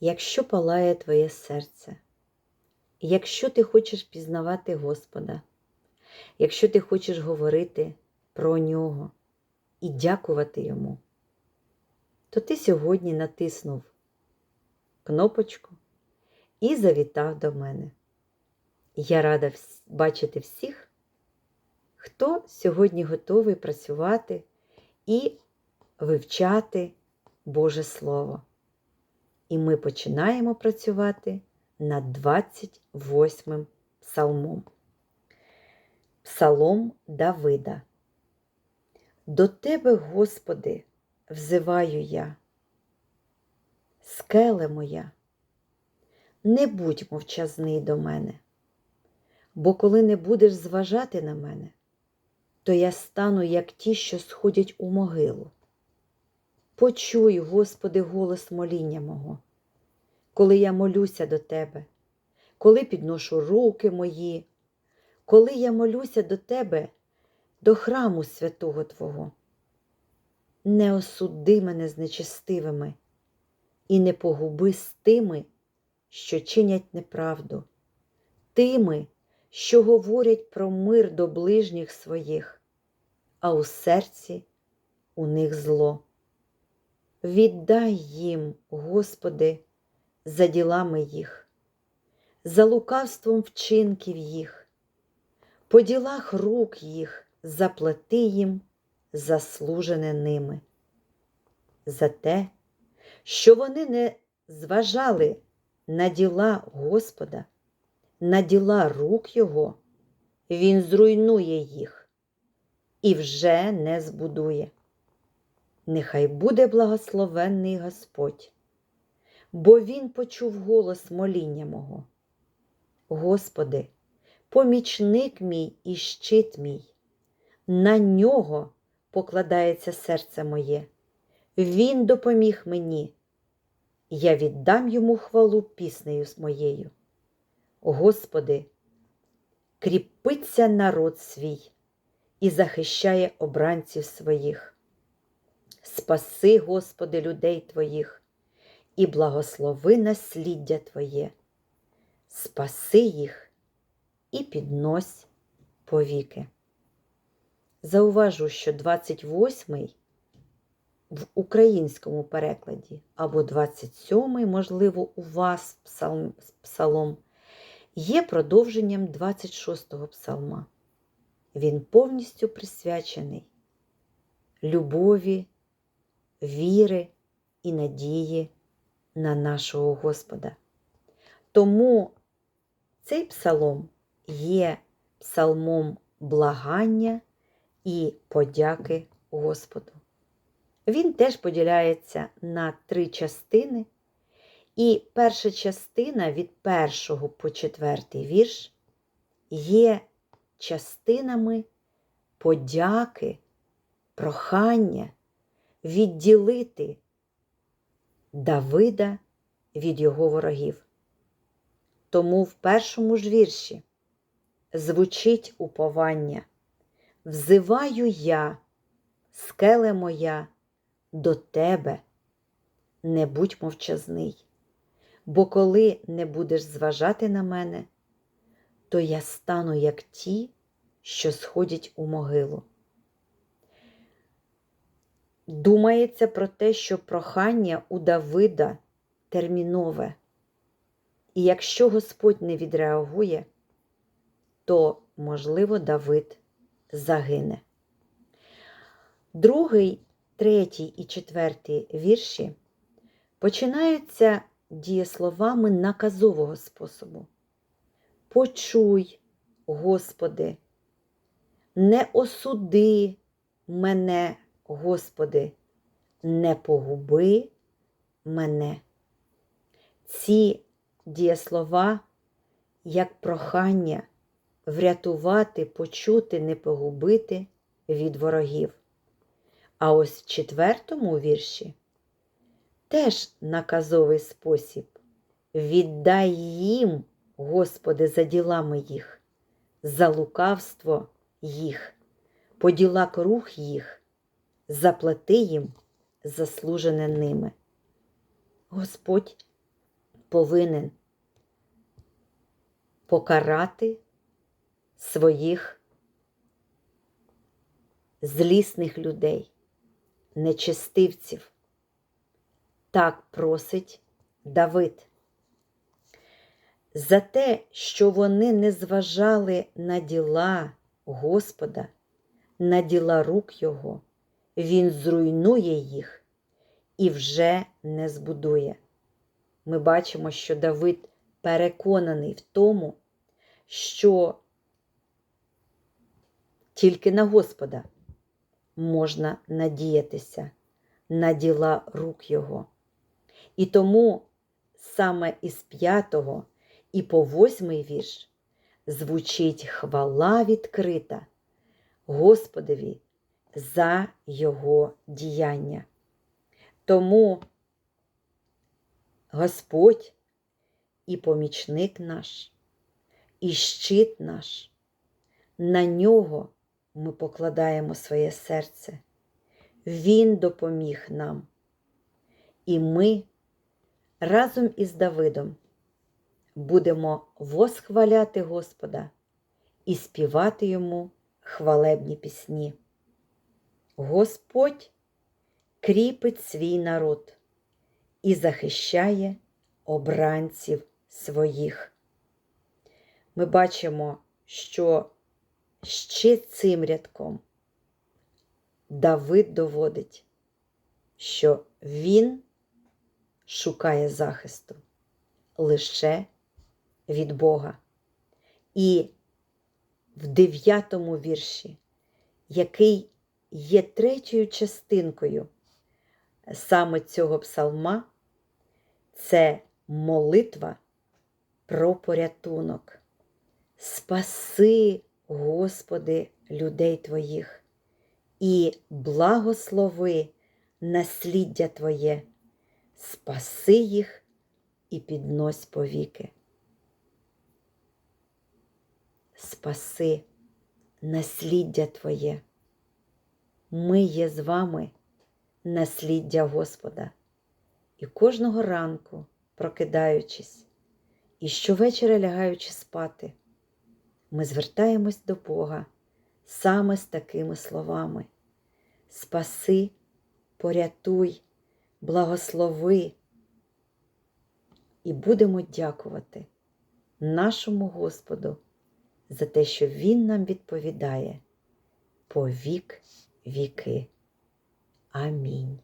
Якщо палає твоє серце, якщо ти хочеш пізнавати Господа, якщо ти хочеш говорити про нього і дякувати йому, то ти сьогодні натиснув кнопочку і завітав до мене. Я рада бачити всіх, хто сьогодні готовий працювати і вивчати Боже Слово. І ми починаємо працювати над 28 псалмом. Псалом Давида. До Тебе, Господи, взиваю я, скеле моя, не будь мовчазний до мене, бо коли не будеш зважати на мене, то я стану, як ті, що сходять у могилу. Почуй, Господи, голос моління мого, коли я молюся до Тебе, коли підношу руки мої, коли я молюся до Тебе, до храму святого Твого. Не осуди мене з нечестивими і не погуби з тими, що чинять неправду, тими, що говорять про мир до ближніх своїх, а у серці у них зло. Віддай їм, Господи, за ділами їх, за лукавством вчинків їх, по ділах рук їх заплати їм заслужене ними, за те, що вони не зважали на діла Господа, на діла рук Його, Він зруйнує їх і вже не збудує. Нехай буде благословенний Господь, бо Він почув голос моління мого. Господи, помічник мій і щит мій, на нього покладається серце моє, Він допоміг мені. Я віддам йому хвалу піснею моєю. Господи, кріпиться народ свій і захищає обранців своїх. Спаси, Господи, людей Твоїх і благослови насліддя Твоє, спаси їх і піднось повіки. Зауважу, що 28-й в українському перекладі або 27-й, можливо, у вас псалом, є продовженням 26-го псалма. Він повністю присвячений любові, віри і надії на нашого Господа. Тому цей псалом є псалмом благання і подяки Господу. Він теж поділяється на три частини, і перша частина від першого по четвертий вірш є частинами подяки, прохання відділити Давида від його ворогів. Тому в першому ж вірші звучить уповання. Взиваю я, скеле моя, до тебе, не будь мовчазний, бо коли не будеш зважати на мене, то я стану як ті, що сходять у могилу. Думається про те, що прохання у Давида термінове. І якщо Господь не відреагує, то, можливо, Давид загине. Другий, третій і четвертий вірші починаються дієсловами наказового способу. Почуй, Господи, не осуди мене, Господи, не погуби мене. Ці дієслова як прохання врятувати, почути, не погубити від ворогів. А ось в четвертому вірші теж наказовий спосіб. Віддай їм, Господи, за ділами їх, за лукавство їх, по ділах рух їх, заплати їм заслужене ними. Господь повинен покарати своїх злісних людей, нечестивців. Так просить Давид. За те, що вони не зважали на діла Господа, на діла рук Його, Він зруйнує їх і вже не збудує. Ми бачимо, що Давид переконаний в тому, що тільки на Господа можна надіятися на діла рук Його. І тому саме із п'ятого і по восьмий вірш звучить хвала відкрита Господові за Його діяння. Тому Господь і помічник наш, і щит наш, на нього ми покладаємо своє серце. Він допоміг нам. І ми разом із Давидом будемо восхваляти Господа і співати йому хвалебні пісні. Господь кріпить свій народ і захищає обранців своїх. Ми бачимо, що ще цим рядком Давид доводить, що він шукає захисту лише від Бога. І в дев'ятому вірші, який є третьою частинкою саме цього псалма, це молитва про порятунок. Спаси, Господи, людей Твоїх, і благослови насліддя Твоє, спаси їх і піднось повіки. Спаси насліддя Твоє. Ми є з вами насліддя Господа. І кожного ранку, прокидаючись, і щовечора лягаючи спати, ми звертаємось до Бога саме з такими словами: Спаси, порятуй, благослови. І будемо дякувати нашому Господу за те, що Він нам відповідає по вік віки. Амінь.